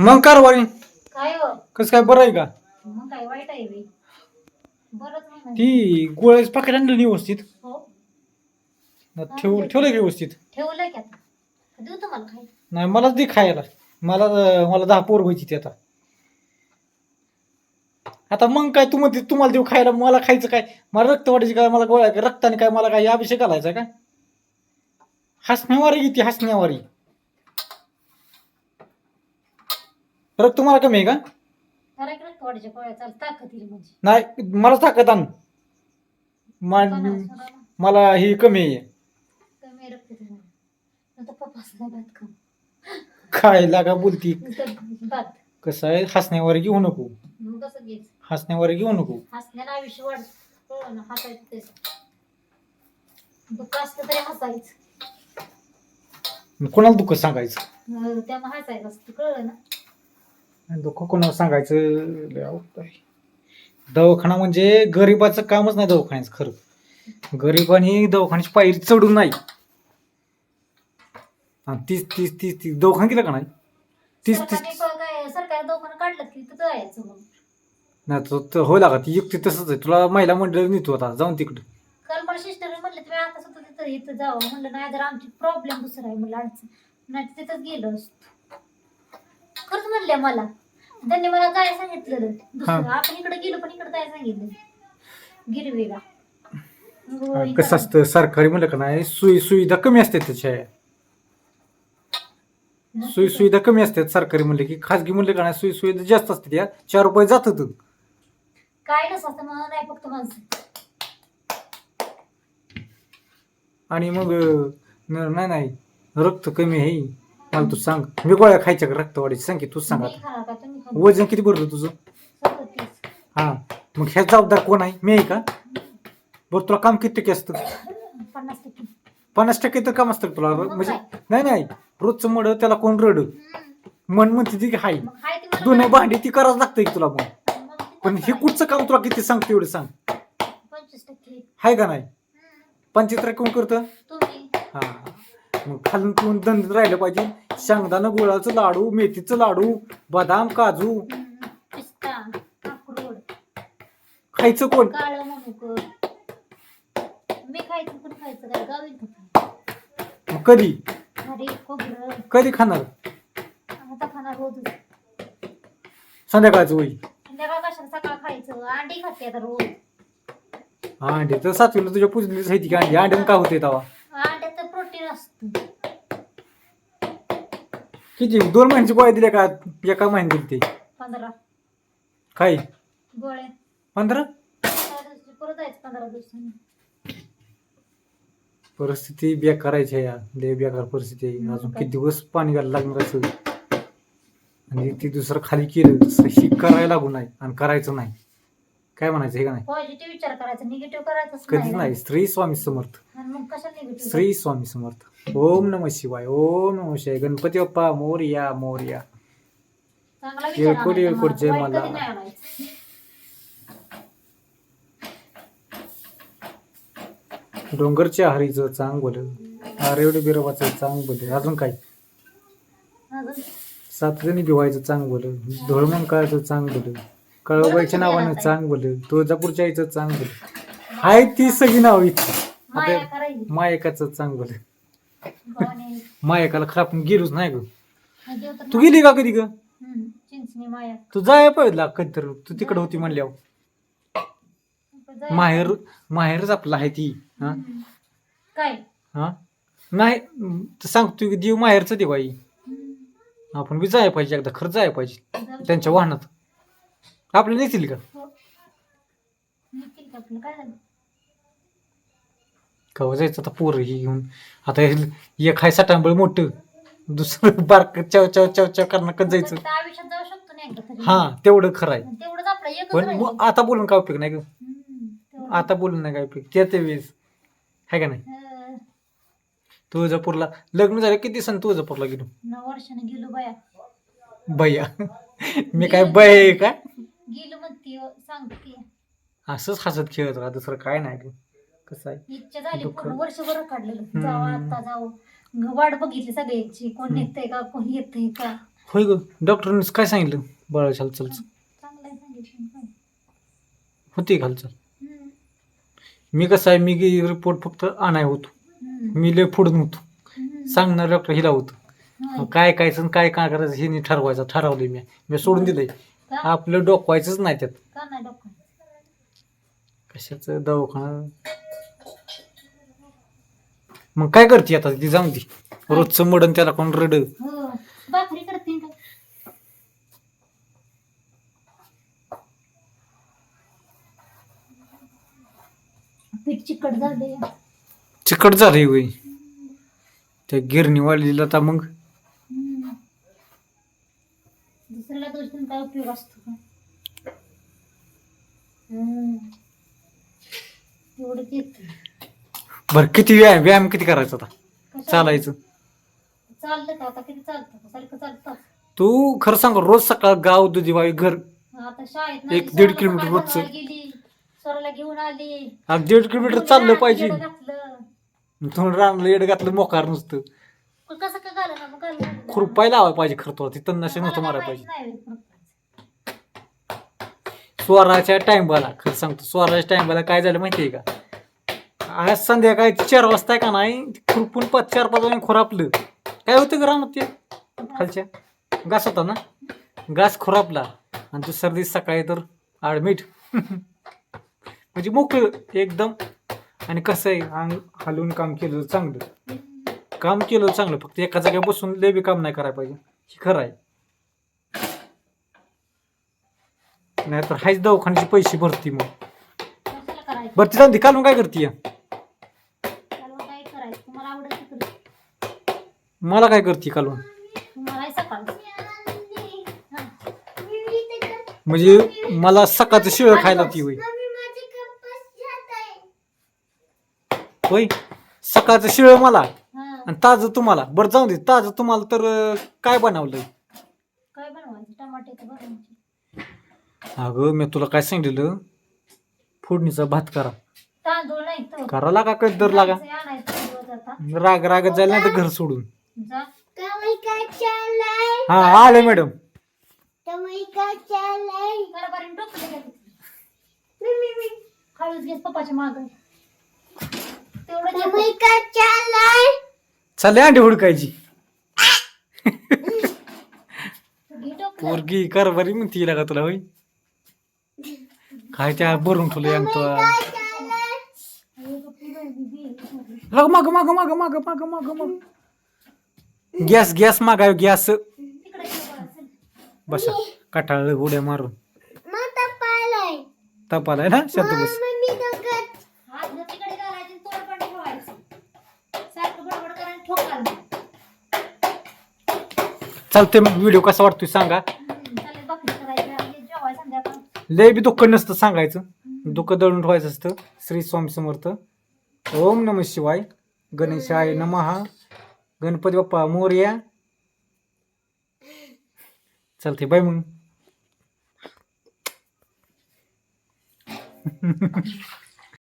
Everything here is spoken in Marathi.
मग कारवाई काय हो? कसं काय बरं आहे का? मग काय वाईट आहे बे. बरंच नाही. ती गोळ्याचं पाकिट आणलं नाही व्यवस्थित. हो. ठेव ठेवलं का व्यवस्थित? ठेवलंय की आता. देऊ तुम्हाला खाय नाही मलाच दे खायला. मला मला दहा पोर व्हायची ती आता. आता मग काय तू म्हणते तुम्हाला देऊ खायला मला खायचं काय? मला रक्त वाढायची काय? मला गोळ्या रक्ताने काय मला काय अभिषेक घालायचा का? हसण्यावारी किती हसण्यावारी. रक्त तुम्हाला कमी आहे का? जरा इकडे थोड्याच्या पोळ्या चाल ताकद येईल म्हणजे. नाही मला ताकद आण. मा- मला ही कमी आहे. कमी रक्त येईल नंतर पप्पाच नाही भात खाऊ. काय लागा बोलती? भात. कसं आहे? हसण्यावारी घेऊ नको. मग कसं घ्यायचं हसण्यावारी घेऊ नको. हसण्यानं आयुष्य वाढ कळलं ना हसायचं तेच दुःख असलं तरी हसायचं. कोणाला दुःख सांगायचं? मग त्यामुळे हसायचं असतं कळलं ना? आणि दुःख कोणाला सांगायचं अवघड आहे. दवाखाना म्हणजे गरिबाचं कामच नाही दवाखान्याचं खरं. गरिबांनी दवाखान्याची पायरी चढू नाही. आणि तीस तीस तीस तीस. दवाखाना केलं का नाही? तीस तीस. सरकार दवाखाना काढलं की तिथं जायचं मग नाही तो तो होय लागा ती युक्ती तसंच आहे. तुला महिला मंडळ नेतो आता. जाऊन तिकडं. काल मला सिस्टर म्हणले तुम्ही आता सुद्धा तिथं इथं जावं. म्हणलं नाही जर आमची प्रॉब्लेम दुसरा आहे. म्हणलं अडचण. नाही तिथंच गेलो खरंच म्हणले मला. त्यांनी मला जाय सांगितलं दुसरं आपण इकडे गेलो पण इकडे जाय सांगितलं. गिरवीला. हो, इथं कसं असतं सरकारी म्हणलं का नाही सोयी सुविधा कमी असतात त्याच्या. सोयी सुविधा कमी असतात सरकारी म्हणले की खाजगी म्हणले का नाही सोयी सुविधा जास्त असतात या. चार रुपये जातात. काय नसतं मग नाही फक्त माणसं. आणि मग अं, न- नाही नाही रक्त कमी आहे. मला तू सांग. मी गोळ्या खायच्या का रक्त वाढीची सांग की तूच सांग मी आता. खाणार का? तुम्ही खा. वजन किती भरतं तुझं. हा. मग ह्या जबाबदार कोण आहे? मी आहे का? बरं तुला काम किती टक्के असतं? पन्नास टक्के. पन्नास टक्के तर काम असतं का तुला? मग म्हणजे काय? नाही नाही. रोजचं मड त्याला कोण रड? हम्म. मन म्हणते ती की हाय. मग हाय ते मला दोन्ही माहिती. भांडी ती करावं लागतं की तुला मग. मग ते पण हे कुठचं काम तुला किती सांगते एवढं सांग? पंचवीस टक्के. हाय का नाही? हम्म. पंचचित्र कोण करतं? तुम्ही. हा. मग खालून कोण दंड राहिलं पाहिजे. शेंगदाणा गुळाचं लाडू मेथीचं लाडू बदाम काजू. हम्म. पिस्ता अक्रोड खायचं कोण? काळं मनुक मी खायचं पण खायचं काय? गावी फक्त मग कधी? खोबरं. कधी खाणार? आता खाणार रोज संध्याकाळचं वय संध्याकाळ कशाला? सकाळ खायचं. अंडी खाते आता रोज. अंडे तर सातवीला तुझ्या पुजलीच आहे की अंडी. अंड्यानं का होते तवा अंड्यात तर प्रोटीन असतं किती? दोन महिन्याची गोळ्या दिल्या का? एका महिन्यात दिली ते. पंधरा. काय? गोळे पंधरा? त्या दिवशी परत जायचं पंधरा दिवसांनी. परिस्थिती बेकार आहे छया लय बेकार परिस्थिती आहे. अजून? किती दिवस पाणी घालायला लागणार असं आणि ती दुसरं खाली केलं. ही करायला लागू नाही आणि करायचं नाही. काय म्हणायचं हे का नाही? पॉझिटिव्ह विचार करायचा. निगेटिव्ह करायचंच कधीच नाही. श्री स्वामी समर्थ. आणि मग कशा निगेटिव्ह श्री स्वामी समर्थ. ओम नम शिवाय ओम नम शिवाय. गणपती बाप्पा मोरया मोरया. येळकोट, येळकोट. जय आणायचं. डोंगरच्या हरीचं चांग बोल आरेवडे बिरोबाचं चांग बोल अजून काय? सातजणी भिवायचं चांग बोल धोळमंकाळचं चांग बोल कळबाईच्या नावानं चांग बोल तुळजापूरच्या आईचं चांग बोल हाय ती सगळी नाव इथं. मायकाचं चांग बोल मायकाला खरं आपण गेलोच नाही ग. तू गेली का कधी ग? हम्म, चिंचणी माया. तू जाय पाहिजे कधी तर तू तिकडे होती म्हणल्यावर. माहेर माहेरच आपलं आहे ती हा? हम्म. काय? हा? नाही तर सांगतो की देव माहेरचं देव आई हम्म. आपण बी जायला पाहिजे एकदा खरं जायला पाहिजे. जाऊ. त्यांच्या वाहनात. आपल्याला नेतील का? हो. निघतील का आपलं? काय झालं? कवा जायचं आता पोरं ही घेऊन. आता हे एक हाय सटांबळ मोठं. दुसरं बारक चव चव चव चव करणं कधी जायचं? पण त्या आयुष्यात जाऊ शकतो ना एकदा तरी. हा तेवढं खरं आहे. पण तेवढंच आपलं एकच पण राहिलं. मग आता बोलून काय उपयोग नाही ग? हम्म, तेवढं. आता बोलून नाही काय उपयोग? त्या ते वेळेस. आहे का नाही? अं, तुळजापूरला लग्न झालं किती सण तुळजापूरला गेलो? नऊ वर्षाने गेलो बाया. भैया मी काय बय आहे का? गेलो अं, सांगते. असंच हसत खेळत राहा दुसरं काय नाही ग. कसं आहे? इच्छा झाली दुःख. पूर्ण वर्षभर काढलेलं. हम्म. आता जावं वाट बघितली सगळ्यांची. कोण येतंय का कोण येतंय का? होय ग. डॉक्टरने काय सांगितलं? बाळाच्या हालचालचं चांगलं सांगितलं. होती का हालचाल हम्म. मी कसं आहे मी रिपोर्ट फक्त आणाय होतो. हम्म. मी लय नव्हतो हम्म. सांगणार डॉक्टर हिला होतं. होय. काय काय काय काय करायचं हे नाही ठरवायचं. ठरवलंय मी. मी सोडून दिलंय. का? आपलं डोकवायचंच नाही त्यात. का नाही डॉक्टर कशाचं दवाखाना? मग काय करते आता? ती जाऊन ती रोजचं मडन त्याला कोण रड? हो भाकरी करते का? पीठ चिकट झाले चिकट झालंय वय त्या गिरणी वाढलेला आता मग. दुसऱ्याला दोष देऊन काय उपयोग असतो का? हम्म. बरं किती व्यायाम व्यायाम किती करायचा आता? चालायचं. चाललं का आता किती चालतं? का? सारखं चालतं. तू खरं सांग रोज सकाळ गाव दुधीवाई घर. आता शाळेत एक दीड किलोमीटर रोजचं. बनवायला गेली स्वराला घेऊन आली. अग दीड किलोमीटर चाललं पाहिजे. थोडं रानलं येड घातलं मोकार नुसतं. पण कसं काय मग. खुरपाय लावायला पाहिजे खरं तुला तिथं नशे नव्हतं मारायला पाहिजे. स्वराच्या टाइमला खरं सांगतो स्वराच्या टाइमला काय झालं माहितीये का? आज संध्याकाळी चार वाजता का नाही? खुरपून पाच चार पाच वाजता खुरापलं काय होतं रानात ते? खालच्या? घास होता ना? घास खुरापला आणि दुसऱ्या दिवस सकाळी तर ॲडमिट. म्हणजे मोकळं एकदम. आणि कसं आहे अंग हलवून काम केलं चांगलं. काम केलं चांगलं. फक्त एका जागेवर बसून लय बी काम नाही करायला पाहिजे. हे खरं आहे. नाहीतर हायच दवाखान्याचे पैसे भरती मग. भरती जाऊन कालून काय करते घालून काय करायचं तुम्हाला आवडेल ते करू. मला काय करते कालून. म्हणजे मला सकाळचं शिळ खायला ती होय. होय? सकाळचं शिळ मला. आणि ताजं तुम्हाला. बरं जाऊ दे. ताजं तुम्हाला तर अं, काय बनवलंय? काय बनवायचं? टमाट्याचं बनवायचे. अगं मी तुला काय सांगितलेलं फोडणीचा भात करा. तांदूळ नाही तर. करा लागा कधी दर लागा. आणायचं आता. राग रागत जायला नाही तर घर सोडून. जा हा आले मॅडम. बरोबर डोकं लागलं. हळूच घेत पप्पाच्या माग. तेवढं देतो. चालले अंडी हुडकायची. घे डोकं. पोरगी कारभारी म्हणती लागा तुला होय? काय त्या भरून बी. लाग माग माग माग माग माग माग माग. गॅस गॅस मागाय गॅस. बसा. कटाळ उड्या मारून. तपालाय. ना? शब्द बस. चालते व्हिडिओ कसा वाटतोय सांगा. लय बी दुःख नसतं सांगायचं. दुःख दळून ठेवायचं असतं. श्री स्वामी समर्थ. ओम नम शिवाय. गणेशाय नमहा गणपती बाप्पा मोरया चालते बाय मग.